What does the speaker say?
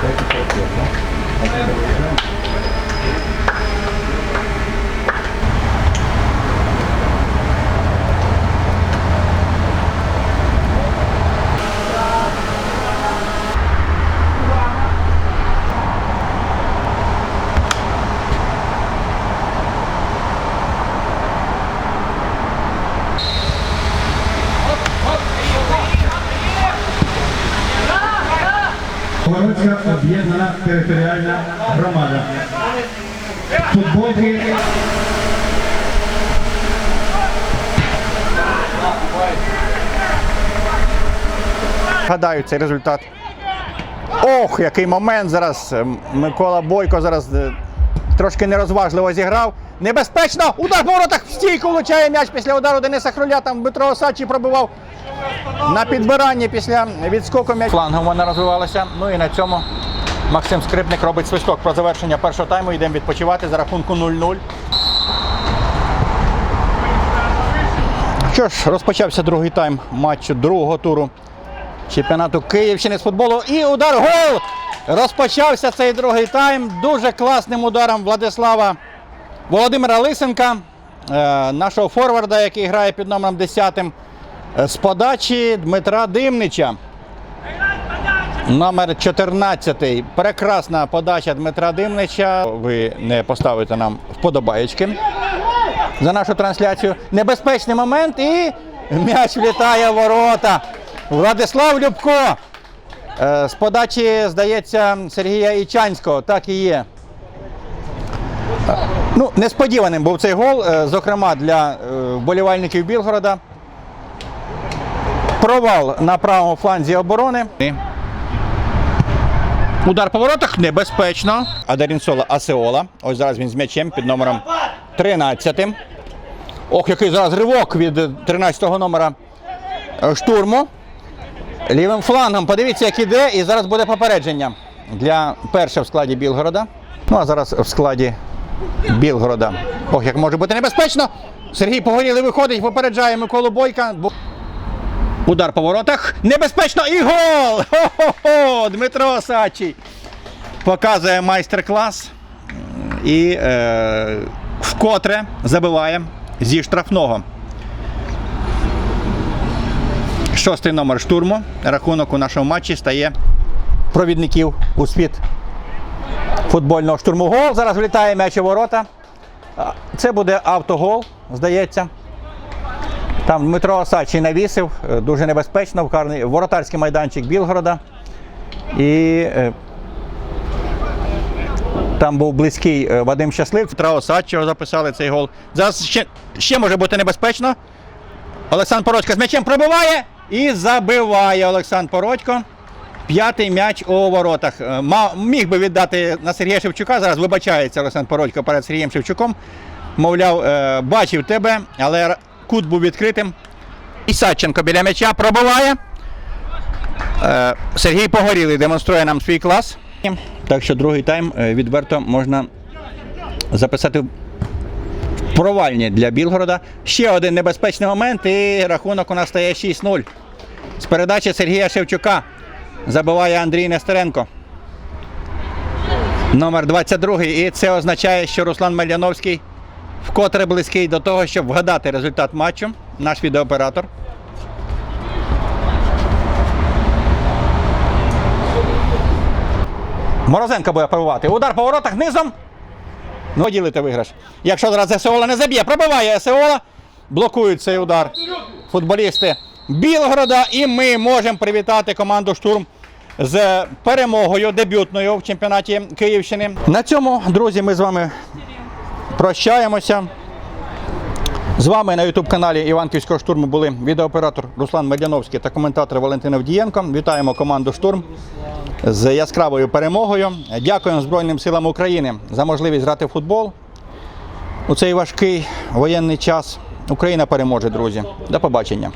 Thank you. Городська об'єднана територіальна громада. Футболки Гадаю, цей результат. Ох, який момент зараз. Микола Бойко зараз е, трошки нерозважливо зіграв. Небезпечно! Удар по воротах в стійку влучає м'яч після удару Дениса Хруля. Там Дмитро Осадчий пробивав на підбиранні після відскоку м'яч. Флангом вона розвивалася. Ну і на цьому Максим Скрипник робить свисток про завершення першого тайму. Йдемо відпочивати за рахунку 0-0. Що ж, розпочався другий тайм матчу другого туру чемпіонату Київщини з футболу. І удар гол! Розпочався цей другий тайм дуже класним ударом Владислава Володимира Лисенка, е, нашого форварда, який грає під номером 10 е, з подачі Дмитра Димнича. Номер 14. Прекрасна подача Дмитра Димнича. Ви не поставите нам вподобаєчки за нашу трансляцію. Небезпечний момент і м'яч влітає в ворота. Владислав Любко. Е, З подачі, здається, Сергія Ічанського. Так і є. Ну, несподіваним був цей гол, е, зокрема для е, вболівальників Білгорода. Провал на правому фланзі оборони. Удар по воротах небезпечно. Адарінсола Асеола. Ось зараз він з м'ячем під номером 13. Ох, який зараз ривок від 13-го номера штурму. Лівим флангом. Подивіться, як іде. І зараз буде попередження для першого в складі Білгорода. Ну а зараз в складі Білгорода. Ох, як може бути небезпечно. Сергій Погорілий виходить, попереджає Миколу Бойка. Удар по воротах. Небезпечно і гол! Хо-хо-хо! Дмитро Осадчий показує майстер-клас і е, вкотре забиває зі штрафного. Шостий номер штурму. Рахунок у нашому матчі стає провідників у світ футбольного штурму. Гол. Зараз влітає м'яч у ворота. Це буде автогол, здається. Там Дмитро Осадчий навісив, е, дуже небезпечно, в воротарський майданчик Білгорода. І е, там був близький е, Вадим Щаслив. Дмитра Осадчого записали цей гол. Зараз ще, ще може бути небезпечно. Олександр Породько з м'ячем пробиває і забиває Олександр Породько. П'ятий м'яч у воротах. Е, Міг би віддати на Сергія Шевчука. Зараз вибачається Олександр Породько перед Сергієм Шевчуком. Мовляв, е, бачив тебе, але кут був відкритим. І Садченко біля м'яча пробиває. Е, Сергій Погорілий демонструє нам свій клас. Так що другий тайм відверто можна записати провальні для Білгорода. Ще один небезпечний момент, і рахунок у нас стає 6-0. З передачі Сергія Шевчука забиває Андрій Нестеренко. Номер 22. І це означає, що Руслан Мельяновський вкотре близький до того, щоб вгадати результат матчу. Наш відеооператор. Морозенко буде пробивати. Удар по воротах низом. Ну, ділити виграш. Якщо зараз Есеола не заб'є, пробиває Есеола. Блокують цей удар футболісти Білгорода. І ми можемо привітати команду штурм з перемогою дебютною в чемпіонаті Київщини. На цьому, друзі, ми з вами прощаємося. З вами на ютуб-каналі Іванківського штурму були відеооператор Руслан Медяновський та коментатор Валентин Авдієнко. Вітаємо команду Штурм з яскравою перемогою. Дякуємо Збройним силам України за можливість грати в футбол у цей важкий воєнний час. Україна переможе, друзі. До побачення.